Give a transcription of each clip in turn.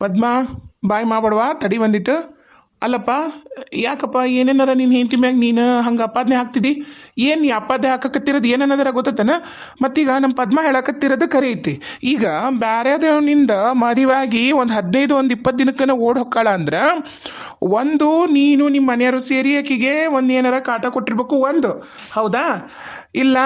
ಪದ್ಮ, ಬಾಯ್ ಮಾಡುವ ತಡಿ ಬಂದಿಟ್ಟು, ಅಲ್ಲಪ್ಪ, ಯಾಕಪ್ಪ, ಏನೇನಾರ ನೀನು ಹೆಂಡತಿ ಮ್ಯಾಗ ನೀನು ಹಂಗೆ ಅಪಾದನೆ ಹಾಕ್ತಿದ್ದಿ ಏನು ನೀ ಅಪ್ಪಾದ್ನೆ ಹಾಕಕತ್ತಿರೋದು? ಏನೇನದರ ಗೊತ್ತತನ? ಮತ್ತೀಗ ನಮ್ಮ ಪದ್ಮ ಹೇಳಕತ್ತಿರೋದು ಕರೆ ಐತಿ. ಈಗ ಬ್ಯಾರೆದವನಿಂದ ಮದುವಾಗಿ ಒಂದು ಹದಿನೈದು, ಒಂದು ಇಪ್ಪತ್ತು ದಿನಕ್ಕನ ಓಡ್ ಹೊಕ್ಕಾಳ ಅಂದ್ರೆ, ಒಂದು ನೀನು ನಿಮ್ಮ ಮನೆಯವರು ಸೇರಿ ಆಕಿಗೆ ಒಂದು ಏನಾರ ಕಾಟ ಕೊಟ್ಟಿರ್ಬೇಕು, ಒಂದು. ಹೌದಾ? ಇಲ್ಲ,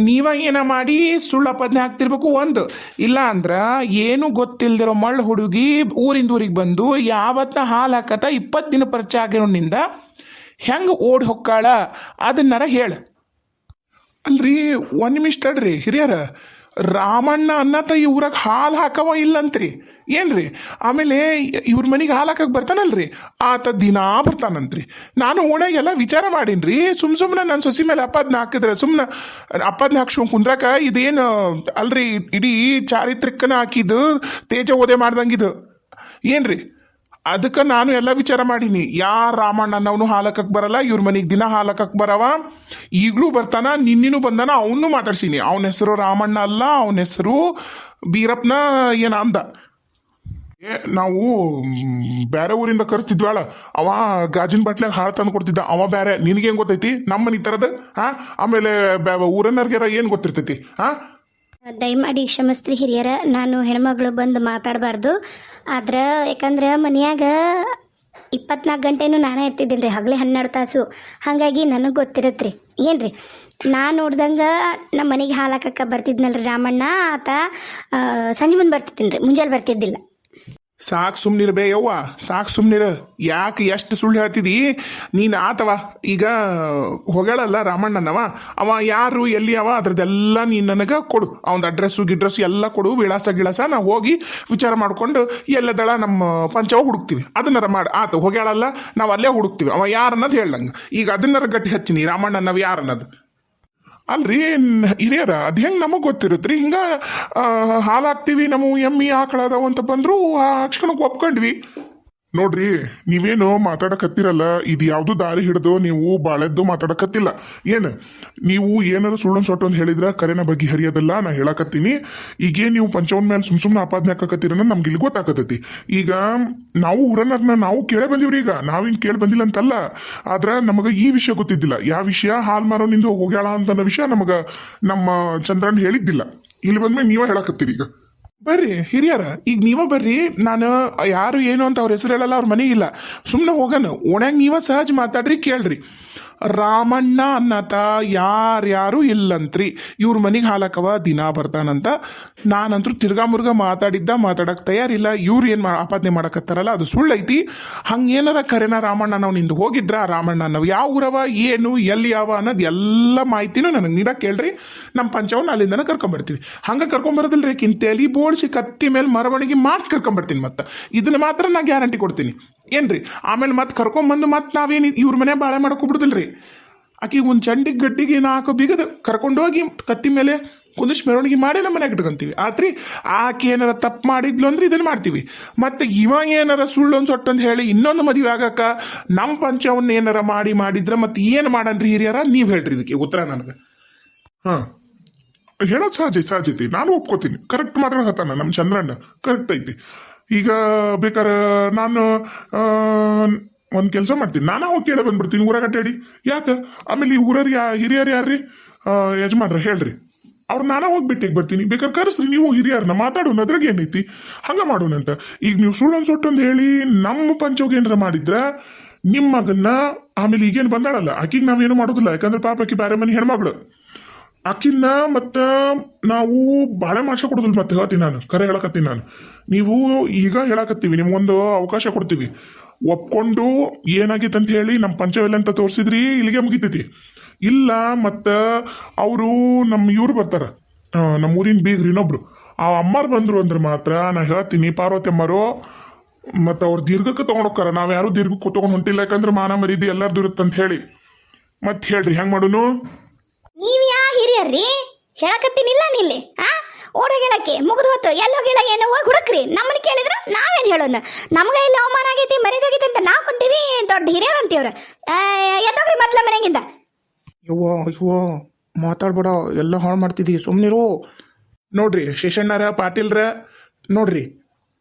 ನೀವ ಏನ ಮಾಡಿ ಸುಳ್ಳು ಪದ್ನೆ ಹಾಕ್ತಿರ್ಬೇಕು ಒಂದು. ಇಲ್ಲ ಅಂದ್ರೆ ಏನು ಗೊತ್ತಿಲ್ದಿರೋ ಮಳ್ಳು ಹುಡುಗಿ ಊರಿಂದ ಊರಿಗೆ ಬಂದು ಯಾವತ್ತ ಹಾಲು ಹಾಕತ್ತ ಇಪ್ಪತ್ತು ದಿನ ಪರಿಚಯ ಆಗಿರೋನಿಂದ ಹೆಂಗೆ ಓಡಿ ಹೊಕ್ಕಾಳ? ಅದನ್ನಾರ ಹೇಳು. ಅಲ್ರಿ, ಒಂದು ನಿಮಿಷ ತಡ್ರಿ, ಹಿರಿಯರ. ರಾಮಣ್ಣ ಅನ್ನತ ಈ ಊರಾಗ ಹಾಲು ಹಾಕವ ಇಲ್ಲಂತ್ರಿ. ಏನ್ರಿ? ಆಮೇಲೆ ಇವ್ರ ಮನೆಗೆ ಹಾಲು ಹಾಕಕ್ಕೆ ಬರ್ತಾನಲ್ರಿ? ಆತ ದಿನಾ ಬರ್ತಾನಂತ್ರಿ. ನಾನು ಓಣಾಗೆಲ್ಲ ವಿಚಾರ ಮಾಡೀನ್ರಿ. ಸುಮ್ ಸುಮ್ಮನೆ ನನ್ನ ಸೊಸಿ ಮೇಲೆ ಅಪ್ಪದ್ನ ಹಾಕಿದ್ರೆ ಸುಮ್ಮನೆ ಅಪ್ಪದ್ನ ಹಾಕ್ಸ್ಕೊಂಡು ಕುಂದ್ರಾಕ ಇದೇನು, ಅಲ್ರಿ ಇಡೀ ಚಾರಿತ್ರಿಕನ ಹಾಕಿದ್ದು ತೇಜ ಓದೆ ಮಾಡ್ದಂಗಿದು. ಏನ್ರಿ? ಅದಕ್ಕೆ ನಾನು ಎಲ್ಲ ವಿಚಾರ ಮಾಡೀನಿ. ಯಾರ ರಾಮಣ್ಣನವನು ಹಾಲಕಕ್ಕೆ ಬರಲ್ಲ, ಇವ್ರ ಮನೆಗೆ ದಿನ ಹಾಲಕಕ್ಕೆ ಬರವ. ಈಗಲೂ ಬರ್ತಾನ, ನಿನ್ನಿನೂ ಬಂದಾನ ಅವನು ಮಾತಾಡ್ಸೀನಿ. ಅವನ ಹೆಸರು ರಾಮಣ್ಣ ಅಲ್ಲ, ಅವನ ಹೆಸರು ಬೀರಪ್ಪನ ಏನ ಅಂದ. ಏ, ನಾವು ಬೇರೆ ಊರಿಂದ ಕರೆಸ್ತಿದ್ವಾಳ ಅವ ಗಾಜಿನ ಬಾಟ್ಲಾಗ ಹಾಳು ತಂದು ಕೊಡ್ತಿದ್ದ. ಅವ ಬೇರೆ ನಿನಗೇನು ಗೊತ್ತೈತಿ? ನಮ್ಮ ಮನೆ ಥರದ ಹಾ ಆಮೇಲೆ ಊರನ್ನರ್ಗೆರ ಏನು ಗೊತ್ತಿರ್ತೈತಿ? ಹಾ ದಯಮಾಡಿ ಕ್ಷಮಿಸ್ತ್ರಿ ಹಿರಿಯರ, ನಾನು ಹೆಣ್ಮಗಳು ಬಂದು ಮಾತಾಡಬಾರ್ದು. ಆದ್ರೆ ಯಾಕಂದ್ರೆ ಮನೆಯಾಗ ಇಪ್ಪತ್ನಾಲ್ಕು ಗಂಟೆನೂ ನಾನೇ ಇರ್ತಿದ್ದೀನಿ ರೀ ಹಗಲೇ ಹನ್ನೆರಡು ತಾಸು. ಹಾಗಾಗಿ ನನಗೆ ಗೊತ್ತಿರತ್ರಿ. ಏನು ರೀ ನಾನು ನೋಡ್ದಂಗೆ ನಮ್ಮ ಮನೆಗೆ ಹಾಲು ಹಾಕಕ್ಕೆ ಬರ್ತಿದ್ನಲ್ರಿ ರಾಮಣ್ಣ, ಆತ ಸಂಜೆ ಮುಂದೆ ಬರ್ತಿದ್ದೀನಿ ರೀ ಮುಂಜಾನೆ ಬರ್ತಿದ್ದಿಲ್ಲ. ಸಾಕು ಸುಮ್ನಿರ್ ಬೇ ಯವ್ವ. ಸಾಕು ಸುಮ್ನಿರ ಯಾಕೆ ಎಷ್ಟು ಸುಳ್ಳು ಹೇಳ್ತಿದಿ? ನೀನು ಆತವ. ಈಗ ಹೊಗಳಲ್ಲ ರಾಮಣ್ಣನವ. ಅವ ಯಾರು, ಎಲ್ಲಿ ಅವ? ಅದ್ರದ್ದೆಲ್ಲ ನೀನು ನನಗೆ ಕೊಡು. ಅವನ ಅಡ್ರೆಸ್ಸು ಗಿಡ್ರೆಸ್ಸು ಎಲ್ಲ ಕೊಡು. ವಿಳಾಸ, ಗಿಳಾಸ ನಾವು ಹೋಗಿ ವಿಚಾರ ಮಾಡ್ಕೊಂಡು ಎಲ್ಲದಳ ನಮ್ಮ ಪಂಚವ ಹುಡುಕ್ತೀವಿ. ಅದನ್ನಾರ ಮಾಡಿ. ಆತ, ಹೊಗಳಲ್ಲ ನಾವು ಅಲ್ಲೇ ಹುಡುಕ್ತೀವಿ. ಅವ ಯಾರು ಅನ್ನೋದು ಹೇಳ್ದಂಗೆ ಈಗ ಅದನ್ನಾರ ಗಟ್ಟಿ ಹಚ್ಚಿನಿ ರಾಮಣ್ಣನವ ಯಾರು ಅನ್ನೋದು ಅಲ್ರಿ ಹಿರಿಯರ? ಅದು ಹೆಂಗ್ ನಮಗ್ ಗೊತ್ತಿರುತ್ತೆ ಹಿಂಗ ಹಾಲಾಗ್ತೀವಿ ನಮ್ಮ ಎಮ್ಮಿ ಆಕಳ ಅದಾವ ಅಂತ ಬಂದ್ರು ಹಾಕ್ಸ್ಕೊಳಕ್ ಒಪ್ಕೊಂಡ್ವಿ. ನೋಡ್ರಿ, ನೀವೇನು ಮಾತಾಡಕತ್ತಿರಲ್ಲ, ಇದು ಯಾವುದು ದಾರಿ ಹಿಡಿದು ನೀವು ಬಾಳೆದ್ದು ಮಾತಾಡಕತ್ತಿಲ್ಲ. ಏನು, ನೀವು ಏನಾರು ಸುಳ್ಳೊಂದು ಸೊಟ್ಟು ಅಂತ ಹೇಳಿದ್ರ ಕರೆನ ಬಗ್ಗೆ ಹರಿಯೋದಲ್ಲ, ನಾ ಹೇಳಕತ್ತೀನಿ. ಈಗೇ ನೀವು ಪಂಚವನ್ ಮೇಲೆ ಸುಮ್ ಸುಮ್ಮನೆ ಆಪಾದನೆ ನಮ್ಗೆ ಇಲ್ಲಿ ಗೊತ್ತಾಕತ್ತೈತಿ. ಈಗ ನಾವು ಊರನ್ನ ನಾವು ಕೇಳೇ ಬಂದೀವ್ರಿ ಈಗ. ನಾವೇನು ಕೇಳಿ ಬಂದಿಲ್ಲ ಅಂತಲ್ಲ. ಆದ್ರ ನಮಗ ಈ ವಿಷಯ ಗೊತ್ತಿದ್ದಿಲ್ಲ. ಯಾವ ವಿಷಯ ಹಾಲ್ ಮಾರೋನಿಂದ ಹೋಗ್ಯಾಳ ಅಂತ ವಿಷಯ ನಮಗೆ ನಮ್ಮ ಚಂದ್ರನ್ ಹೇಳಿದ್ದಿಲ್ಲ. ಇಲ್ಲಿ ಬಂದ್ಮೇಲೆ ನೀವೇ ಹೇಳಕತ್ತೀರಿ ಈಗ. ಬರ್ರಿ, ಹಿರಿಯರ, ಈಗ ನೀವ ಬರ್ರಿ, ನಾನು ಯಾರು ಏನು ಅಂತ ಅವ್ರ ಹೆಸರು ಹೇಳಲ್ಲ ಅವ್ರ ಮನೆಗಿಲ್ಲ ಸುಮ್ಮನೆ ಹೋಗೋಣ, ಓಣ್ಯಾಗ ನೀವ ಸಹಜ ಮಾತಾಡ್ರಿ, ಕೇಳ್ರಿ. ರಾಮಣ್ಣ ಅನ್ನತ ಯಾರ್ಯಾರು ಇಲ್ಲಂತ್ರಿ. ಇವ್ರ ಮನೆಗೆ ಹಾಲಕ್ಕವ ದಿನ ಬರ್ತಾನಂತ. ನಾನಂತೂ ತಿರ್ಗಾ ಮುರ್ಗ ಮಾತಾಡಿದ್ದ ಮಾತಾಡಕ್ ತಯಾರಿಲ್ಲ. ಇವ್ರು ಏನು ಆಪಾದನೆ ಮಾಡಕತ್ತಾರಲ್ಲ, ಅದು ಸುಳ್ಳೈತಿ. ಹಂಗೇನಾರ ಕರೆನ ರಾಮಣ್ಣ ನಾವು ನಿಂದು ಹೋಗಿದ್ರ? ರಾಮಣ್ಣ ನಾವು ಯಾವ ಊರವ? ಏನು? ಎಲ್ಲಿ ಯಾವ ಅನ್ನೋದು ಎಲ್ಲ ಮಾಹಿತಿನೂ ನನಗೆ ನೀಡಕ್ಕೆ ಕೇಳ್ರಿ. ನಮ್ಮ ಪಂಚವನ್ನ ಅಲ್ಲಿಂದನ ಕರ್ಕೊಂಬರ್ತೀವಿ. ಹಂಗೆ ಕರ್ಕೊಂಬರೋದಿಲ್ಲ ರೀ ಕಿಂತೆಲಿ ಬೋಳ್ಸಿ ಕತ್ತಿ ಮೇಲೆ ಮರವಣಿಗೆ ಮಾಡಿಸಿ ಕರ್ಕೊಂಬರ್ತೀನಿ ಮತ್ತೆ. ಇದನ್ನ ಮಾತ್ರ ನಾ ಗ್ಯಾರಂಟಿ ಕೊಡ್ತೀನಿ. ಏನ್ರಿ? ಆಮೇಲೆ ಮತ್ತೆ ಕರ್ಕೊಂಬಂದು ಮತ್ತೆ ನಾವೇನು ಇವ್ರ ಮನೆ ಬಾಳೆ ಮಾಡಕ್ ಹೋಗ್ಬಿಡುದಿಲ್ಲ ರೀ ಆಕಿಗೆ ಒಂದು ಚಂಡಿಗೆ ಗಟ್ಟಿಗೆ ನಾಲ್ಕು ಬೀಗದ ಕರ್ಕೊಂಡೋಗಿ ಕತ್ತಿ ಮೇಲೆ ಕುಂದಿಸ್ ಮೆರವಣಿಗೆ ಮಾಡಿ ನಮ್ಮ ಮನೆಗೆ ಇಟ್ಕೊಂತೀವಿ. ಆತ್ರಿ, ಆಕೆ ಏನಾರ ತಪ್ಪು ಮಾಡಿದ್ಲು ಅಂದ್ರೆ ಇದನ್ನು ಮಾಡ್ತೀವಿ. ಮತ್ತೆ ಇವ ಏನಾರ ಸುಳ್ಳು ಒಂದು ಸೊಟ್ಟು ಅಂತ ಹೇಳಿ ಇನ್ನೊಂದು ಮದುವೆ ಆಗಕ್ಕ ನಮ್ಮ ಪಂಚವನ್ನ ಏನಾರ ಮಾಡಿ ಮಾಡಿದ್ರೆ ಮತ್ತೆ ಏನು ಮಾಡನ್ರಿ ಹಿರಿಯರ? ನೀವು ಹೇಳ್ರಿ ಇದಕ್ಕೆ ಉತ್ತರ ನನಗೆ. ಹಾ. ಹೇಳೋದು ಸಹಜ ಸಹಜ ನಾನು ಒಪ್ಕೋತೀನಿ. ಕರೆಕ್ಟ್ ಮಾತಾಡ ನಮ್ಮ ಚಂದ್ರಣ್ಣ. ಕರೆಕ್ಟ್ ಐತಿ. ಈಗ ಬೇಕಾರ ನಾನು ಒಂದು ಕೆಲಸ ಮಾಡ್ತೀನಿ. ನಾನು ಹೋಗಿ ಕೇಳಿ ಬಂದ್ಬಿಡ್ತೀನಿ ಊರಾಗ ಅಡ್ಡಾಡಿ ಯಾಕೆ? ಆಮೇಲೆ ಈ ಯಾ, ಹಿರಿಯರು ಯಾರ್ರಿ? ಯಜಮಾನ್ರ, ಹೇಳ್ರಿ. ಅವ್ರು ನಾನು ಹೋಗಿ ಭೇಟಿಗೆ ಬರ್ತೀನಿ. ಬೇಕಾದ್ರೆ ಕರೆಸ್ರಿ, ನೀವು ಹಿರಿಯರನ್ನ ಮಾತಾಡೋಣ ಅದ್ರಾಗ ಏನೈತಿ? ಹಂಗೆ ಮಾಡೋಣ ಅಂತ. ಈಗ ನೀವು ಸುಳ್ಳೊಂದು ಸೊಟ್ಟೊಂದು ಹೇಳಿ ನಮ್ಮ ಪಂಚೋಗ ಏನಾರ ಮಾಡಿದ್ರೆ ನಿಮ್ಮ ಮಗನ್ನ, ಆಮೇಲೆ ಈಗೇನು ಬಂದಾಳಲ್ಲ, ಆಕಿಗೆ ನಾವೇನು ಮಾಡೋದಿಲ್ಲ. ಯಾಕಂದ್ರೆ ಪಾಪ ಆಕಿ ಬೇರೆ ಮನೆ ಹೆಣ್ಮಗಳು. ಆಕಿನ್ನ ಮತ್ತು ನಾವು ಬಾಳೆ ಮಾಡ್ಸ ಕೊಡೋದಿಲ್ಲ ಮತ್ತೆ, ಹೇಳ್ತೀನಿ ನಾನು, ಕರೆ ಹೇಳಕತ್ತೀನಿ ನಾನು. ನೀವು ಈಗ ಹೇಳಕತ್ತೀವಿ, ನಿಮ್ಗೊಂದು ಅವಕಾಶ ಕೊಡ್ತೀವಿ. ಒಪ್ಕೊಂಡು ಏನಾಗಿತ್ತು ಅಂತ ಹೇಳಿ ನಮ್ಮ ಪಂಚವೆಲ್ಲ ಅಂತ ತೋರಿಸಿದ್ರಿ, ಇಲ್ಲಿಗೆ ಮುಗಿತೈತಿ. ಇಲ್ಲ ಮತ್ತು ಅವರು ನಮ್ಮ ಇವ್ರು ಬರ್ತಾರೆ. ನಮ್ಮ ಊರಿನ ಬೀಗ್ರಿ ಇನ್ನೊಬ್ರು. ಆ ಅಮ್ಮರು ಬಂದರು ಅಂದ್ರೆ ಮಾತ್ರ ನಾ ಹೇಳ್ತೀನಿ, ಪಾರ್ವತಿ ಅಮ್ಮರು, ಮತ್ತು ಅವ್ರು ದೀರ್ಘಕ್ಕೆ ತೊಗೊಂಡೋಕ್ಕಾರ ನಾವು ಯಾರು ದೀರ್ಘಕ್ಕೆ ತೊಗೊಂಡು ಹೊಂಟಿಲ್ಲ, ಯಾಕಂದ್ರೆ ಮಾನ ಮರೀದಿ ಎಲ್ಲರದ್ದು ಅಂತ ಹೇಳಿ. ಮತ್ತೆ ಹೇಳ್ರಿ, ಹೆಂಗೆ ಮಾಡೋನು? ನೀವು ಯಾ ಹಿರಿಯರ್ರಿ? ಹೇಳಕತ್ತೀನಿಲ್ಲ ನಿಲ್ಲಿ, ಆ? ಓಡೋಗಿಳಕ್ಕೆ ಮುಗಿದು ಹೊತ್ತು ಎಲ್ಲೋ ಗೆಳ ಏನೋ ಹೋಗಿ ಹುಡುಕ್ರಿ. ನಮ್ಮನ್ನ ಕೇಳಿದ್ರ ನಾವೇನು ಹೇಳೋಣ ನಮ್ಗೆ ಇಲ್ಲಿ ಅವಮಾನ ಆಗೈತಿ ಮರಿದೋಗೈತಿ ಅಂತ ನಾವು ಕುಂತೀವಿ, ದೊಡ್ಡ ಹಿರಿಯರ್ ಅಂತೀವ್ರ. ಎದ್ದೋಗ್ರಿ ಮೊದ್ಲ ಮನೆಗಿಂದ. ಯವ್ವ ಯವ್ವ, ಮಾತಾಡ್ಬೇಡ. ಎಲ್ಲ ಹಾಳು ಮಾಡ್ತಿದ್ದೀವಿ ಸುಮ್ಮನಿರು ನೋಡ್ರಿ, ಶೇಷಣ್ಣರ, ಪಾಟೀಲ್ರ, ನೋಡ್ರಿ.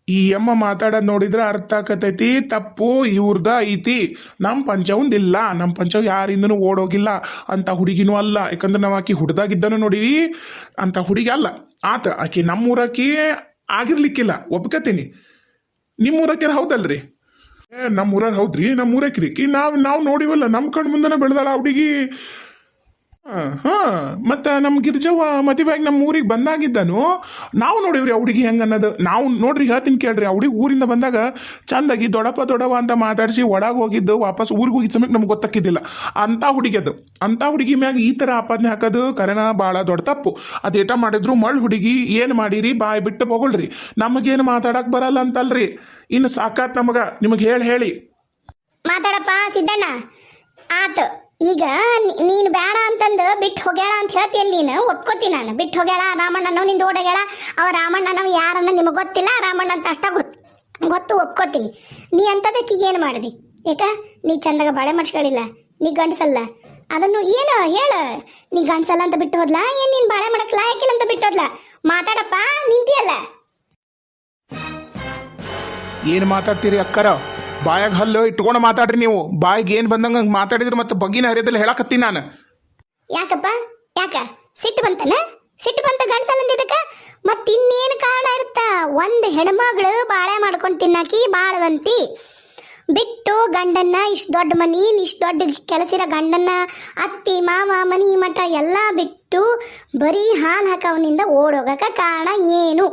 ಈ ಅಮ್ಮ ಮಾತಾಡೋದು ನೋಡಿದ್ರೆ ಅರ್ಥ ಆಕತೈತಿ ತಪ್ಪು, ಇವ್ರದ ಐತಿ. ನಮ್ಮ ಪಂಚವಂದಿಲ್ಲ ನಮ್ಮ ಪಂಚವ್ ಯಾರಿಂದನೂ ಓಡೋಗಿಲ್ಲ. ಅಂತ ಹುಡುಗಿನೂ ಅಲ್ಲ. ಯಾಕಂದ್ರೆ ನಾವು ಆಕಿ ಹುಡ್ದಾಗಿದ್ದನು ನೋಡಿವಿ. ಅಂತ ಹುಡುಗಿ ಅಲ್ಲ. ಆತ ಆಕೆ ನಮ್ಮೂರಾಕಿ ಆಗಿರ್ಲಿಕ್ಕಿಲ್ಲ. ಒಪ್ಕತೀನಿ. ನಿಮ್ಮೂರಕ್ಕೆ ಹೌದಲ್ರಿ? ಏ ಹೌದ್ರಿ? ನಮ್ಮೂರಕ್ರಿ ಕಿ, ನಾವು ನಾವು ನೋಡಿವಲ್ಲ ನಮ್ಮ ಕಣ್ ಮುಂದನ ಬೆಳೆದಾಳ ಹುಡುಗಿ. ಹಾ ಮತ್ತ ನಮ್ಮ ಗಿರಿಜವ್ವ ಮದುವೆಯಾಗಿ ನಮ್ಮ ಊರಿಗೆ ಬಂದಾಗಿದ್ದನು. ನಾವು ನೋಡಿವ್ರಿ ಆ ಹುಡುಗಿ ಹೆಂಗ ಅನ್ನೋದು ನಾವು ನೋಡ್ರಿ ಹೇಳ್ತೀನಿ ಕೇಳ್ರಿ, ಆ ಹುಡುಗಿ ಊರಿಂದ ಬಂದಾಗ ಚಂದಾಗಿ ದೊಡಪ್ಪ ದೊಡವ ಅಂತ ಮಾತಾಡಿಸಿ ಒಳಗೆ ಹೋಗಿದ್ದು, ವಾಪಸ್ ಊರಿಗೆ ಹೋಗಿದ್ದ ಸಮಯಕ್ಕೆ ನಮ್ಗೆ ಗೊತ್ತಾಕಿದ್ದಿಲ್ಲ ಅಂತ ಹುಡುಗಿ ಅದು. ಅಂತ ಹುಡುಗಿ ಮ್ಯಾಗ ಈ ಥರ ಆಪಾದನೆ ಹಾಕೋದು ಕರೆನ ಭಾಳ ದೊಡ್ಡ ತಪ್ಪು. ಅದೇಟ ಮಾಡಿದ್ರು ಮಳ್ ಹುಡುಗಿ, ಏನು ಮಾಡಿರಿ, ಬಾಯ್ ಬಿಟ್ಟು ಬಗೊಳ್ರಿ. ನಮಗೇನು ಮಾತಾಡಕ್ ಬರಲ್ಲ ಅಂತಲ್ರಿ. ಇನ್ನು ಸಾಕಾತ್ ನಮಗ. ನಿಮಗೆ ಹೇಳಿ ಹೇಳಿ. ಮಾತಾಡಪ್ಪ, ಸಿದ್ದಣ್ಣ. ಆತು. ಈಗ ನೀನು ಬೇಡ ಅಂತಂದು ಬಿಟ್ಟು ಹೋಗ್ಯಾಳ ಅಂತ ಹೇಳ್ತೀಯಲ್ಲ ನೀನು? ಒಪ್ಕೋತೀನಿ ನಾನು. ಬಿಟ್ಟು ಹೋಗ್ಯಾಳ ರಾಮಣ್ಣನವ್ ನಿಂದು ಓಡಗ್ಯಾಳ? ಅವ ರಾಮಣ್ಣನವ್ ಯಾರನ್ನ ನಿಮಗೆ ಗೊತ್ತಿಲ್ಲ? ರಾಮಣ್ಣ ಅಂತ ಅಷ್ಟ ಗೊತ್ತು ಗೊತ್ತು ಒಪ್ಕೋತೀನಿ. ನೀ ಅಂತದಕ್ಕೆ ಏನು ಮಾಡಿದಿ? ಯಾಕ ನೀ ಚಂದಾಗ ಬಾಳೆ ಮಡ್ಸ್ಗಳಿಲ್ಲ ನೀ ಗಂಡಸಲ್ಲ. ಅದನ್ನು ಏನು ಹೇಳ? ನೀ ಗಂಡಸಲ್ಲ ಅಂತ ಬಿಟ್ಟು ಹೋದ್ಲಾ? ಏನ್ ನೀನ್ ಬಾಳೆ ಮಾಡಕ್ ಲಾಯಕಿಲ್ಲ ಅಂತ ಬಿಟ್ಟು ಹೋದ್ಲಾ? ಮಾತಾಡಪ್ಪ, ನಿಂತಿಯಲ್ಲ. ಏನು ಮಾತಾಡ್ತೀರಿ ಅಕ್ಕರ? ಬಾಯಾಗ ಹಲ್ಲು ಇಟ್ಕೊಂಡು ಮಾತಾಡ್ರಿ ನೀವು. ಬಾಯಿಗೆ ಏನು ಬಂದಂಗೆ ಹಂಗೆ ಮಾತಾಡಿದ್ರೆ ಮತ್ತೆ ಬಗ್ಗಿನ ಹರಿಯದಲ್ಲಿ ಹೇಳಕತ್ತೀನಿ ನಾನು. ಯಾಕಪ್ಪ? ಯಾಕ? ಸಿಟ್ಟು ಬಂತನ? ಸಿಟ್ಟು ಬಂತ ಗಂಡಸಲ್ಲಂದಿದ್ದಕ್ಕ ಮತ್ ಇನ್ನೇನು ಕಾರಣ ಇರುತ್ತ? ಒಂದು ಹೆಣ್ಮಗಳು ಬಾಳೆ ಮಾಡ್ಕೊಂಡು ತಿನ್ನಾಕಿ ಬಾಳವಂತಿ. ಬಿಟ್ಟು ಗಂಡನ್ನ, ಇಷ್ಟು ದೊಡ್ಡ ಮನಿ, ಇಷ್ಟು ದೊಡ್ಡ ಕೆಲಸಿರ ಗಂಡನ್ನ, ಅತ್ತಿ, ಮಾವ, ಮನಿ, ಮಠ ಎಲ್ಲ ಬಿಟ್ಟು ಬರೀ ಹಾಲು ಹಾಕವನಿಂದ ಓಡೋಗಕ್ಕೆ ಕಾರಣ ಏನು?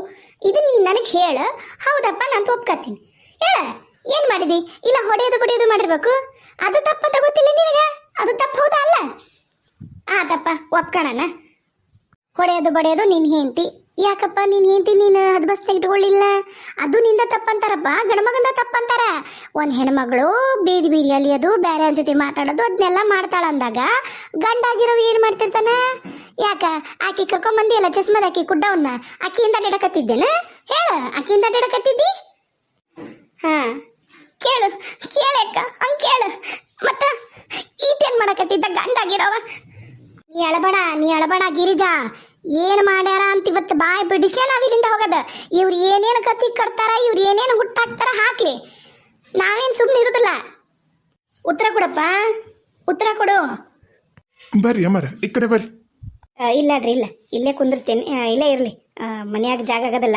ಇದು ನೀನು ನನಗೆ ಹೇಳು. ಹೌದಪ್ಪ, ನಾನು ಒಪ್ಕತ್ತೀನಿ. ಹೇಳ. ಏನು ಮಾಡಿದಿ? ಇಲ್ಲ, ಹೊಡೆಯೋದು ಬಡಿಯೋದು ಮಾಡಿರ್ಬೇಕು. ಅದು ತಪ್ಪ ಗೊತ್ತಿಲ್ಲ ನಿನಗ? ಅದು ತಪ್ಪು ಹೌದಾ ಅಲ್ಲ? ಆ, ತಪ್ಪ. ಒಪ್ಕಣನ. ಹೊಡೆಯೋದು ಬಡಿಯೋದು ನಿನ್ ಹೆಂಡತಿ. ಯಾಕಪ್ಪ ನಿನ್ ಹೆಂಡತಿ ನೀನು ಅದ್ ಬಸ್ ಇಟ್ಕೊಳ್ಳಿಲ್ಲ ಅದು ನಿಂದ ತಪ್ಪಂತಾರಪ್ಪ. ಗಂಡ್ಮಗಂದ ತಪ್ಪಂತಾರ. ಒಂದ್ ಹೆಣ್ಮಗಳು ಬೀದಿ ಬೀದಿಯಲ್ಲಿ ಅದು ಬೇರೆ ಜೊತೆ ಮಾತಾಡೋದು ಅದನ್ನೆಲ್ಲ ಮಾಡ್ತಾಳ ಅಂದಾಗ ಗಂಡಾಗಿರೋ ಏನ್ ಮಾಡ್ತಿರ್ತಾನ? ಯಾಕ? ಆಕಿ ಕರ್ಕೊಂಬಂದಿ ಎಲ್ಲ ಚಸ್ಮದ ಆಕಿ ಕುಡ್ಡವನ್ನ? ಆಕಿಯಿಂದ ಅಡ್ಡಾಡಕತ್ತಿದ್ದೇನ ಹೇಳ, ಆಕಿಯಿಂದ ಅಡ್ಡಾಡಕತ್ತಿದ್ದಿ ಹಾ. ಕೇಳು ಕೇಳಕ್ಕ ಹಂಗ ಕೇಳು. ಮತ್ತ ಈತೇನ್ ಮಾಡಕತ್ತಿದ್ದ ಗಂಡಾಗಿರವ? ನೀ ಅಳಬಡ ನೀ ಅಳಬಡ ಗಿರಿಜಾ ಏನ್ ಮಾಡ್ಯಾರ ಅಂತ ಇವತ್ತು ಬಾಯ್ ಬಿಡಿಸ್ಯ ನಾವ್ ಇಲ್ಲಿಂದ ಹೋಗದ? ಇವ್ರು ಏನೇನು ಕತಿ ಕಟ್ತಾರ ಇವ್ರು ಏನೇನು ಹುಟ್ಟಾಕ್ತಾರ ಹಾಕ್ಲಿ. ನಾವೇನ್ ಸುಮ್ಮನೆ ಇರುದಿಲ್ಲ. ಉತ್ತರ ಕೊಡಪ್ಪ ಉತ್ತರ ಕೊಡು. ಬರ್ರಿ ಅಮ್ಮರ ಈ ಕಡೆ ಬರ್ರಿ. ಇಲ್ಲ ರೀ ಇಲ್ಲ. ಇಲ್ಲೇ ಕುಂದಿರ್ತೇನೆ ಇಲ್ಲೇ ಇರಲಿ. ಮನ್ಯಾಗ ಜಾಗ ಆಗದಲ್ಲ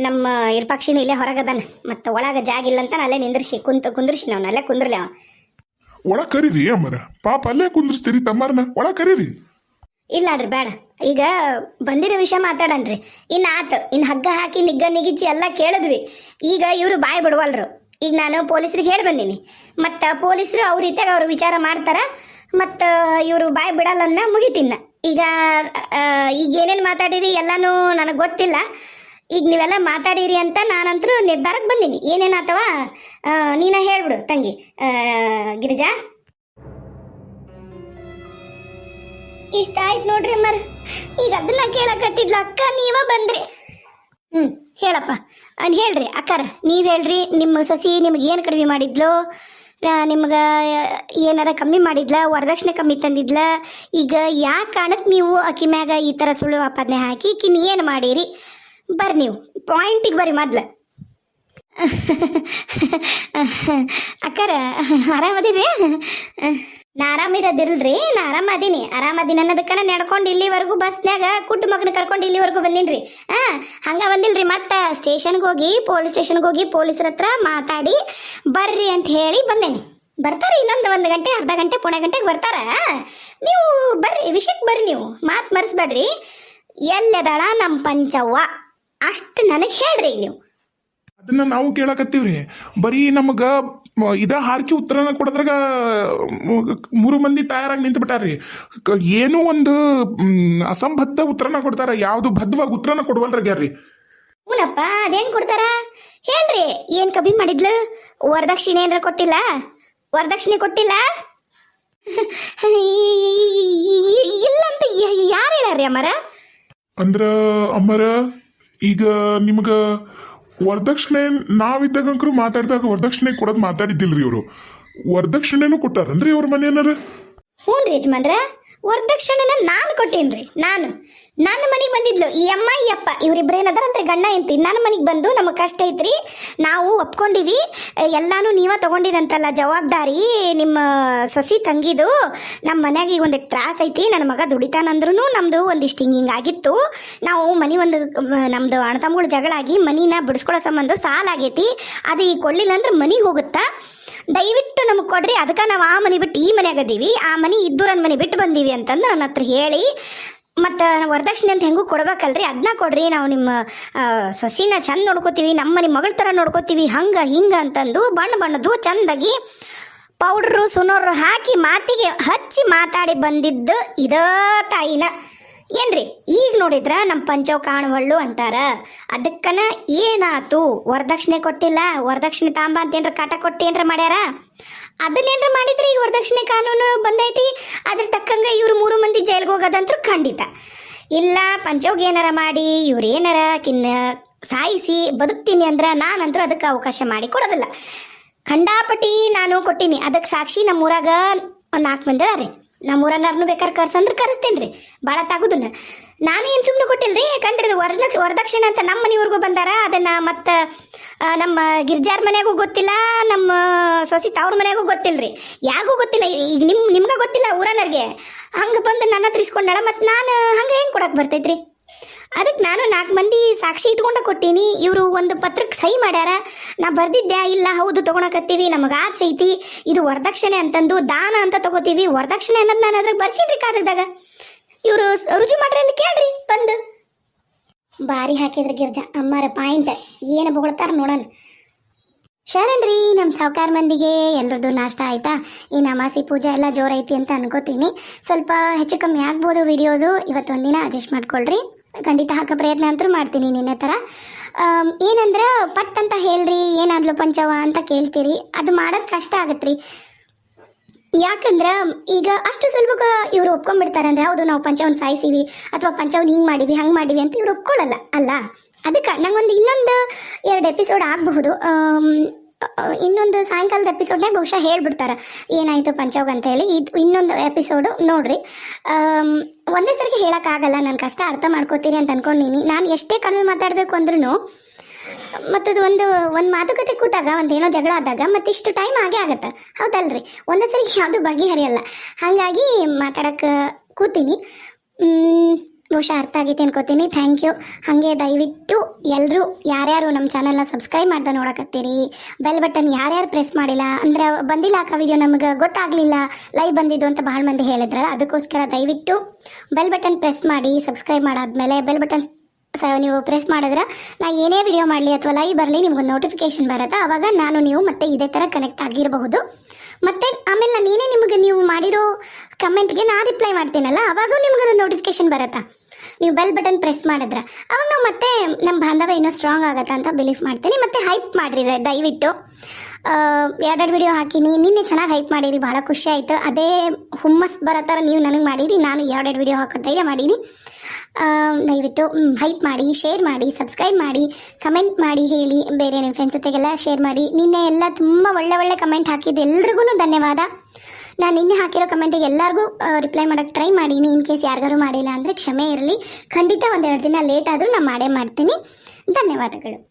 ನಮ್ಮ ಇರ್ಪಾಕ್ಷಿನೂ ಇಲ್ಲೇ ಹೊರಗದಾನ ಮತ್ತು ಒಳಗೆ ಜಾಗ ಇಲ್ಲ ಅಂತ ಅಲ್ಲೇ ನಿಂದ್ರಿಸಿ ಕುಂತ ಕುಂದ್ರಿಸಿ ನಾವು ಅಲ್ಲೇ ಕುಂದ್ರಲಿ ಅವ. ಒಳ ಕರೀರಿ ಅಮ್ಮರ. ಪಾಪ ಅಲ್ಲೇ ಕುಂದ್ರಿಸ್ತೀರಿ ತಮ್ಮಾರನ. ಒಳ ಕರೀರಿ. ಇಲ್ಲ ರೀ ಬೇಡ. ಈಗ ಬಂದಿರೋ ವಿಷಯ ಮಾತಾಡನ್ರಿ. ಇನ್ನು ಆತು ಇನ್ನು ಹಗ್ಗ ಹಾಕಿ ನಿಗ್ಗ ನಿಗಿಚ್ಚಿ ಎಲ್ಲ ಕೇಳಿದ್ವಿ. ಈಗ ಇವರು ಬಾಯಿ ಬಿಡವಲ್ರು. ಈಗ ನಾನು ಪೊಲೀಸರಿಗೆ ಹೇಳಿ ಬಂದೀನಿ. ಮತ್ತು ಪೊಲೀಸರು ಅವ್ರ ರೀತಿಯಾಗ ಅವ್ರು ವಿಚಾರ ಮಾಡ್ತಾರ. ಮತ್ತು ಇವರು ಬಾಯಿ ಬಿಡಲ್ಲ ಮುಗಿತಿನ್ನ ಈಗ ಈಗ ಏನೇನು ಮಾತಾಡಿರಿ ಎಲ್ಲನೂ ನನಗೆ ಗೊತ್ತಿಲ್ಲ. ಈಗ ನೀವೆಲ್ಲ ಮಾತಾಡಿರಿ ಅಂತ ನಾನಂತರೂ ನಿರ್ಧಾರಕ್ಕೆ ಬಂದೀನಿ. ಏನೇನು ಅಥವಾ ನೀನ ಹೇಳ್ಬಿಡು ತಂಗಿ ಗಿರಿಜಾ. ಇಷ್ಟ ಆಯ್ತು ನೋಡ್ರಿ ಮರ್ ಈಗ ಅದನ್ನ ಕೇಳಕತ್ತಿದ್ಲ, ಅಕ್ಕ, ನೀವ ಬಂದ್ರಿ. ಹ್ಮ್, ಹೇಳಪ್ಪ. ಹೇಳ್ರಿ, ಅಕ್ಕಾರ, ನೀವ್ ಹೇಳ್ರಿ, ನಿಮ್ಮ ಸೊಸಿ ನಿಮ್ಗೆ ಏನು ಕಡಿಮೆ ಮಾಡಿದ್ಲು? ನಿಮ್ಗೆ ಏನಾರ ಕಮ್ಮಿ ಮಾಡಿದ್ಲ? ವರದಕ್ಷಿಣೆ ಕಮ್ಮಿ ತಂದಿದ್ಲ? ಈಗ ಯಾಕೆ ಕಾರಣಕ್ಕೆ ನೀವು ಅಕ್ಕಿ ಮ್ಯಾಗ ಈ ಥರ ಸುಳ್ಳು ಆಪಾದನೆ ಹಾಕಿ ಕಿನ್ ಏನು ಮಾಡಿರಿ? ಬರ್ರಿ ನೀವು. ಪಾಯಿಂಟಿಗೆ ಬರ್ರಿ ಮೊದ್ಲು. ಅಕ್ಕಾರ, ಆರಾಮದಿರಿ? ನಾ ಆರಾಮಿರೋದಿಲ್ರಿ ನಾ ಆರಾಮದೀನಿ ಆರಾಮದೀನಿ ಅನ್ನೋದಕ್ಕನ ನಡ್ಕೊಂಡು ಇಲ್ಲಿವರೆಗೂ ಬಸ್ನ್ಯಾಗ ಕುಟ್ಟು ಮಗನ ಕರ್ಕೊಂಡು ಇಲ್ಲಿವರೆಗೂ ಬಂದೀನಿ ಹಾ ಹಂಗ ಬಂದಿಲ್ರಿ. ಮತ್ತೆ ಸ್ಟೇಷನ್ಗೆ ಹೋಗಿ, ಪೊಲೀಸ್ ಸ್ಟೇಷನ್ಗೆ ಹೋಗಿ ಪೊಲೀಸರ ಹತ್ರ ಮಾತಾಡಿ ಬರ್ರಿ ಅಂತ ಹೇಳಿ ಬಂದೇನಿ. ಬರ್ತಾರೆ, ಇನ್ನೊಂದು ಒಂದು ಗಂಟೆ, ಅರ್ಧ ಗಂಟೆ, ಪುಣೆ ಗಂಟೆಗೆ ಬರ್ತಾರ. ನೀವು ಬರ್ರಿ ವಿಷಯಕ್ಕೆ ಬರ್ರಿ ನೀವು. ಮಾತು ಮರೆಸ್ಬೇಡ್ರಿ. ಎಲ್ಲದಳ ನಮ್ಮ ಪಂಚವ್ವ. ಅಷ್ಟು ನನಗೆ ಹೇಳ್ರಿ ನೀವು. ಅದನ್ನ ನಾವು ಕೇಳಕತ್ತೀವ್ರಿ. ಬರೀ ನಮಗ ಮ- ಇದ ಹಾರ್ಕಿ ಉತ್ತರನ ಕೊಡದ್ರಾಗ ಮೂರು ಮಂದಿ ತಯಾರಾಗಿ ನಿಂತು ಬಿಟ್ಟಾರ್ರಿ ಕ- ಏನೋ ಒಂದು ಮ್, ಅಸಂಬದ್ಧ ಉತ್ತರನ ಕೊಡ್ತಾರ ಯಾವ್ದು ಬದ್ಧವಾಗಿ ಉತ್ತರನ ಕೊಡುವಲ್ರಾಗ್ಯಾರ್ರಿ ಏನಪ್ಪ ಅದೇನ್ ಕೊಡ್ತಾರ? ಹೇಳ್ರಿ ಏನ್ ಕಮ್ಮಿ ಮಾಡಿದ್ಲು? ವರದಕ್ಷಿಣೆ ಏನಾರ ಕೊಟ್ಟಿಲ್ಲ? ವರದಕ್ಷಿಣೆ ಕೊಟ್ಟಿಲ್ಲ? ಇಲ್ಲ ಅಂತ ಯಾರು ಹೇಳ್ಯಾರ್ರಿ ಅಮ್ಮರ? ಅಂದ್ರ ಅಮ್ಮರ ಈಗ ನಿಮ್ಗ ವರದಕ್ಷಿಣೆ ನಾವಿದ್ದಾಗಂಕರು ಮಾತಾಡಿದಾಗ ವರದಕ್ಷಿಣೆ ಕೊಡೋದು ಮಾತಾಡಿದ್ದಿಲ್ರಿ ಇವರು. ವರದಕ್ಷಿಣೆನೂ ಕೊಟ್ಟಾರನ್ರಿ ಅವ್ರ ಮನೆಯನ್ನಾರ ಹ್ಞೂ ರೀ ಯಜಮಾನ್ರ. ವರದಕ್ಷಿಣೆನ ನಾನು ಕೊಟ್ಟೇನ್ರಿ, ನಾನು. ನನ್ನ ಮನೆಗೆ ಬಂದಿದ್ಲು, ಈ ಅಮ್ಮ, ಈ ಅಪ್ಪ, ಇವರಿಬ್ರು ಗಂಡ ಎಂತಿ ನನ್ನ ಮನೆಗೆ ಬಂದು ನಮಗೆ ಕಷ್ಟ ಐತ್ರಿ, ನಾವು ಒಪ್ಕೊಂಡಿವಿ. ಎಲ್ಲಾನು ನೀವ ತಗೊಂಡಿರಂತಲ್ಲ ಜವಾಬ್ದಾರಿ ನಿಮ್ಮ ಸೊಸಿ ತಂಗಿದು. ನಮ್ಮ ಮನೆಯಾಗ ಈಗ ಒಂದು ತ್ರಾಸ ಐತಿ, ನನ್ನ ಮಗ ದುಡಿತಾನಂದ್ರೂ ನಮ್ದು ಒಂದಿಷ್ಟು ಹಿಂಗೆ ಆಗಿತ್ತು. ನಾವು ಮನೆ ಒಂದು ನಮ್ದು ಅಣ್ಣ ತಮ್ಮಗಳು ಜಗಳಾಗಿ ಮನಿನ ಬಿಡಿಸ್ಕೊಳ್ಳೋ ಸಂಬಂಧ ಸಾಲ ಆಗೈತಿ ಅದು ಈಗ ಕೊಡ್ಲಿಲ್ಲ ಅಂದ್ರೆ ಮನಿಗೆ ಹೋಗುತ್ತಾ? ದಯವಿಟ್ಟು ನಮಗೆ ಕೊಡ್ರಿ. ಅದಕ್ಕೆ ನಾವು ಆ ಮನೆ ಬಿಟ್ಟು ಈ ಮನ್ಯಾಗ ಅದೀವಿ ಆ ಮನೆ ಇದ್ದೂರನ್ನ ಮನೆ ಬಿಟ್ಟು ಬಂದೀವಿ ಅಂತಂದು ನನ್ನ ಹತ್ರ ಹೇಳಿ. ಮತ್ತು ವರದಕ್ಷಿಣೆ ಅಂತ ಹೆಂಗೂ ಕೊಡ್ಬೇಕಲ್ರಿ? ಅದನ್ನ ಕೊಡ್ರಿ. ನಾವು ನಿಮ್ಮ ಸೊಸಿನ ಚಂದ ನೋಡ್ಕೋತೀವಿ. ನಮ್ಮ ಮನೆ ಮಗಳ ಥರ ನೋಡ್ಕೋತೀವಿ. ಹಂಗೆ, ಹಿಂಗೆ ಅಂತಂದು ಬಣ್ಣ ಬಣ್ಣದ್ದು ಚಂದಾಗಿ ಪೌಡ್ರು, ಸುನೋರು ಹಾಕಿ ಮಾತಿಗೆ ಹಚ್ಚಿ ಮಾತಾಡಿ ಬಂದಿದ್ದು ಇದ ತಾಯಿನ. ಏನ್ರಿ, ಈಗ ನೋಡಿದ್ರ ನಮ್ಮ ಪಂಚವ್ ಕಾಣವಳ್ಳು ಅಂತಾರ? ಅದಕ್ಕನ ಏನಾತು? ವರದಕ್ಷಿಣೆ ಕೊಟ್ಟಿಲ್ಲ, ವರದಕ್ಷಿಣೆ ತಾಂಬ ಅಂತ ಏನ್ರ ಕಾಟ ಕೊಟ್ಟು ಏನ್ರ ಮಾಡ್ಯಾರ? ಅದನ್ನೇನ್ರ ಮಾಡಿದ್ರೆ ಈಗ ವರದಕ್ಷಿಣೆ ಕಾನೂನು ಬಂದೈತಿ? ಅದ್ರ ತಕ್ಕಂಗ ಇವ್ರು ಮೂರು ಮಂದಿ ಜೈಲ್ಗೆ ಹೋಗೋದಂತೂ ಖಂಡಿತ. ಇಲ್ಲ, ಪಂಚೋಗ್ ಏನಾರ ಮಾಡಿ, ಇವ್ರು ಏನಾರ ಕಿನ್ನ ಸಾಯಿಸಿ ಬದುಕ್ತೀನಿ ಅಂದ್ರೆ ನಾನಂತೂ ಅದಕ್ಕೆ ಅವಕಾಶ ಮಾಡಿ ಕೊಡೋದಿಲ್ಲ. ಖಂಡಾಪಟ್ಟಿ ನಾನು ಕೊಟ್ಟೀನಿ ಅದಕ್ಕೆ ಸಾಕ್ಷಿ ನಮ್ಮೂರಾಗ ಒಂದು ನಾಲ್ಕು ಮಂದಿ ಅದಾರೆ. ನಮ್ಮೂರನ್ನಾರನು ಬೇಕಾದ್ರೆ ಕರ್ಸಂದ್ರೆ ಕರೆಸ್ತೇನೆ ರೀ ಭಾಳ ತಾಗುದಿಲ್ಲ. ನಾನು ಏನು ಸುಮ್ಮನೆ ರೀ ಯಾಕಂದ್ರೆ ಇದು ವರದಕ್ಷ ವರದಕ್ಷಿಣೆ ಅಂತ ನಮ್ಮ ಮನೆಯವ್ರಿಗೂ ಬಂದಾರ. ಅದನ್ನು ಮತ್ತು ನಮ್ಮ ಗಿರ್ಜಾರ್ ಮನೆಗೂ ಗೊತ್ತಿಲ್ಲ, ನಮ್ಮ ಸೊಸಿ ತವ್ರ ಮನೆಗೂ ಗೊತ್ತಿಲ್ಲ ರೀ ಯಾರಿಗೂ ಗೊತ್ತಿಲ್ಲ. ಈಗ ನಿಮ್ಮ ನಿಮ್ಗೆ ಗೊತ್ತಿಲ್ಲ ಊರನರ್ಗೆ ಹಂಗೆ ಬಂದು ನನ್ನ ಹತ್ರ ಇಸ್ಕೊಂಡಾಳ ಮತ್ತು ನಾನು ಹಂಗೆ ಹೆಂಗೆ ಕೊಡಕ್ಕೆ ಬರ್ತೈತ್ರಿ? ಅದಕ್ಕೆ ನಾನು ನಾಲ್ಕು ಮಂದಿ ಸಾಕ್ಷಿ ಇಟ್ಕೊಂಡ ಕೊಟ್ಟೀನಿ. ಇವರು ಒಂದು ಪತ್ರಕ್ಕೆ ಸಹಿ ಮಾಡ್ಯಾರ. ನಾ ಬರ್ದಿದ್ದೆ, ಇಲ್ಲ ಹೌದು ತೊಗೊಳಕತ್ತೀವಿ, ನಮಗೆ ಆಚೆ ಐತಿ. ಇದು ವರದಕ್ಷಿಣೆ ಅಂತಂದು ದಾನ ಅಂತ ತಗೋತೀವಿ. ವರದಕ್ಷಿಣೆ ಅನ್ನೋದು ನಾನು ಅದ್ರಾಗ ರೀ ಕಾಗದಾಗ ಇವರು ರುಜು ಮಾಡ್ರಲ್ಲಿ ಕೇಳ್ರಿ, ಬಂದು. ಬಾರಿ ಹಾಕಿದ್ರೆ ಗಿರ್ಜಾ, ಅಮ್ಮಾರ ಪಾಯಿಂಟ್. ಏನು ಬೊಗಳ್ತಾರ ನೋಡೋಣ. ಶರಣ್ರಿ ನಮ್ಮ ಸಾವುಕಾರ ಮಂದಿಗೆ ಎಲ್ಲರದ್ದು ನಾಷ್ಟ ಆಯಿತಾ? ಈ ನಮಾಸಿ ಪೂಜೆ ಎಲ್ಲ ಜೋರೈತಿ ಅಂತ ಅನ್ಕೋತೀನಿ. ಸ್ವಲ್ಪ ಹೆಚ್ಚು ಕಮ್ಮಿ ಆಗ್ಬೋದು ವಿಡಿಯೋಸು. ಇವತ್ತೊಂದಿನ ಅಡ್ಜಸ್ಟ್ ಮಾಡ್ಕೊಳ್ರಿ. ಖಂಡಿತ ಹಾಕೋ ಪ್ರಯತ್ನ ಅಂತೂ ಮಾಡ್ತೀನಿ ನಿನ್ನೆ ಥರ ಏನಂದ್ರೆ ಪಟ್ ಅಂತ ಹೇಳ್ರಿ, ಏನಾದ್ಲು ಪಂಚವ ಅಂತ ಕೇಳ್ತೀರಿ. ಅದು ಮಾಡೋದು ಕಷ್ಟ ಆಗತ್ರಿ. ಯಾಕಂದ್ರೆ ಈಗ ಅಷ್ಟು ಸುಲಭ ಇವ್ರು ಒಪ್ಕೊಂಡ್ಬಿಡ್ತಾರಂದ್ರೆ, ಹೌದು ನಾವು ಪಂಚವನ್ ಸಾಯಿಸಿವಿ, ಅಥವಾ ಪಂಚವನ್ ಹಿಂಗೆ ಮಾಡಿವಿ ಹಂಗೆ ಮಾಡಿವಿ ಅಂತ ಇವ್ರು ಒಪ್ಕೊಳ್ಳಲ್ಲ, ಅಲ್ಲ? ಅದಕ್ಕೆ ನಂಗೊಂದು ಇನ್ನೊಂದು ಎರಡು ಎಪಿಸೋಡ್ ಆಗಬಹುದು. ಇನ್ನೊಂದು ಸಾಯಂಕಾಲದ ಎಪಿಸೋಡ್ನಾಗ ಬಹುಶಃ ಹೇಳ್ಬಿಡ್ತಾರೆ. ಏನಾಯಿತು ಪಂಚೋಗ ಅಂತ ಹೇಳಿ. ಇದು ಇನ್ನೊಂದು ಎಪಿಸೋಡು ನೋಡ್ರಿ. ಒಂದೇ ಸರಿಗೆ ಹೇಳೋಕ್ಕಾಗಲ್ಲ. ನನ್ನ ಕಷ್ಟ ಅರ್ಥ ಮಾಡ್ಕೋತೀನಿ ಅಂತ ಅನ್ಕೊಂಡಿನಿ. ನಾನು ಎಷ್ಟೇ ಕಡಿಮೆ ಮಾತಾಡಬೇಕು ಅಂದ್ರೂ ಮತ್ತದು ಒಂದು ಒಂದು ಮಾತುಕತೆ ಕೂತಾಗ, ಒಂದು ಏನೋ ಜಗಳ ಆದಾಗ ಮತ್ತಿಷ್ಟು ಟೈಮ್ ಆಗೇ ಆಗುತ್ತೆ. ಹೌದಲ್ರಿ? ಒಂದೇ ಸರಿ ಯಾವುದು ಬಗೆಹರಿಯಲ್ಲ. ಹಾಗಾಗಿ ಮಾತಾಡೋಕ್ಕೆ ಕೂತೀನಿ. ಬಹುಶಃ ಅರ್ಥ ಆಗೈತೆ ಅನ್ಕೋತೀನಿ. ಥ್ಯಾಂಕ್ ಯು ಹಾಗೆ ದಯವಿಟ್ಟು ಎಲ್ಲರೂ ಯಾರ್ಯಾರು ನಮ್ಮ ಚಾನಲ್ನ ಸಬ್ಸ್ಕ್ರೈಬ್ ಮಾಡ್ದೆ ನೋಡಕತ್ತೀರಿ ಬೆಲ್ ಬಟನ್ ಯಾರ್ಯಾರು ಪ್ರೆಸ್ ಮಾಡಿಲ್ಲ, ಅಂದ್ರೆ ಬಂದಿಲ್ಲ ಅಕ್ಕ ವಿಡಿಯೋ ನಮಗೆ ಗೊತ್ತಾಗಲಿಲ್ಲ ಲೈವ್ ಬಂದಿದ್ದು ಅಂತ ಭಾಳ ಮಂದಿ ಹೇಳಿದ್ರಲ್ಲ, ಅದಕ್ಕೋಸ್ಕರ ದಯವಿಟ್ಟು ಬೆಲ್ ಬಟನ್ ಪ್ರೆಸ್ ಮಾಡಿ ಸಬ್ಸ್ಕ್ರೈಬ್ ಮಾಡಾದ್ಮೇಲೆ ಬೆಲ್ ಬಟನ್ ನೀವು ಪ್ರೆಸ್ ಮಾಡಿದ್ರೆ ನಾ ಏನೇ ವಿಡಿಯೋ ಮಾಡಲಿ ಅಥವಾ ಲೈವ್ ಬರಲಿ ನಿಮ್ಗೊಂದು ನೋಟಿಫಿಕೇಶನ್ ಬರುತ್ತೆ ಆವಾಗ ನಾನು ನೀವು ಮತ್ತೆ ಇದೇ ಥರ ಕನೆಕ್ಟ್ ಆಗಿರಬಹುದು. ಮತ್ತೆ ಆಮೇಲೆ ನಾನು ಏನೇ ನಿಮಗೆ ನೀವು ಮಾಡಿರೋ ಕಮೆಂಟ್ಗೆ ನಾ ರಿಪ್ಲೈ ಮಾಡ್ತೀನಲ್ಲ, ಅವಾಗೂ ನಿಮ್ಗೆ ನೋಟಿಫಿಕೇಶನ್ ಬರುತ್ತಾ. ನೀವು ಬೆಲ್ ಬಟನ್ ಪ್ರೆಸ್ ಮಾಡಿದ್ರೆ, ಅವಾಗ ನಾವು ಮತ್ತೆ ನಮ್ಮ ಬಾಂಧವ್ಯ ಇನ್ನೂ ಸ್ಟ್ರಾಂಗ್ ಆಗುತ್ತೆ ಅಂತ ಬಿಲೀವ್ ಮಾಡ್ತೀನಿ. ಮತ್ತೆ ಹೈಪ್ ಮಾಡಿರಿ ದಯವಿಟ್ಟು. ಎರಡೆರಡು ವಿಡಿಯೋ ಹಾಕಿನಿ. ನಿನ್ನೆ ಚೆನ್ನಾಗಿ ಹೈಪ್ ಮಾಡಿರಿ, ಭಾಳ ಖುಷಿ ಆಯಿತು. ಅದೇ ಹುಮ್ಮಸ್ ಬರೋ ಥರ ನೀವು ನನಗೆ ಮಾಡಿರಿ, ನಾನು ಎರಡೆರಡು ವಿಡಿಯೋ ಹಾಕೋ ಧೈರ್ಯ ಮಾಡೀನಿ. ದಯವಿಟ್ಟು ಹೈಪ್ ಮಾಡಿ ಶೇರ್ ಮಾಡಿ ಸಬ್ಸ್ಕ್ರೈಬ್ ಮಾಡಿ ಕಮೆಂಟ್ ಮಾಡಿ, ಹೇಳಿ, ಬೇರೆ ನಿಮ್ಮ ಫ್ರೆಂಡ್ಸ್ ಜೊತೆಗೆಲ್ಲ ಶೇರ್ ಮಾಡಿ. ನಿನ್ನೆ ಎಲ್ಲ ತುಂಬ ಒಳ್ಳೆ ಒಳ್ಳೆ ಕಮೆಂಟ್ ಹಾಕಿದ್ದು ಎಲ್ರಿಗೂ ಧನ್ಯವಾದ. ನಾನು ನಿನ್ನೆ ಹಾಕಿರೋ ಕಮೆಂಟಿಗೆ ಎಲ್ಲರಿಗೂ ರಿಪ್ಲೈ ಮಾಡೋಕ್ಕೆ ಟ್ರೈ ಮಾಡೀನಿ ಇನ್ ಕೇಸ್ ಯಾರಿಗಾರು ಮಾಡಿಲ್ಲ ಅಂದರೆ ಕ್ಷಮೆ ಇರಲಿ. ಖಂಡಿತ ಒಂದೆರಡು ದಿನ ಲೇಟ್ ಆದರೂ ನಾನು ಮಾಡೇ ಮಾಡ್ತೀನಿ. ಧನ್ಯವಾದಗಳು.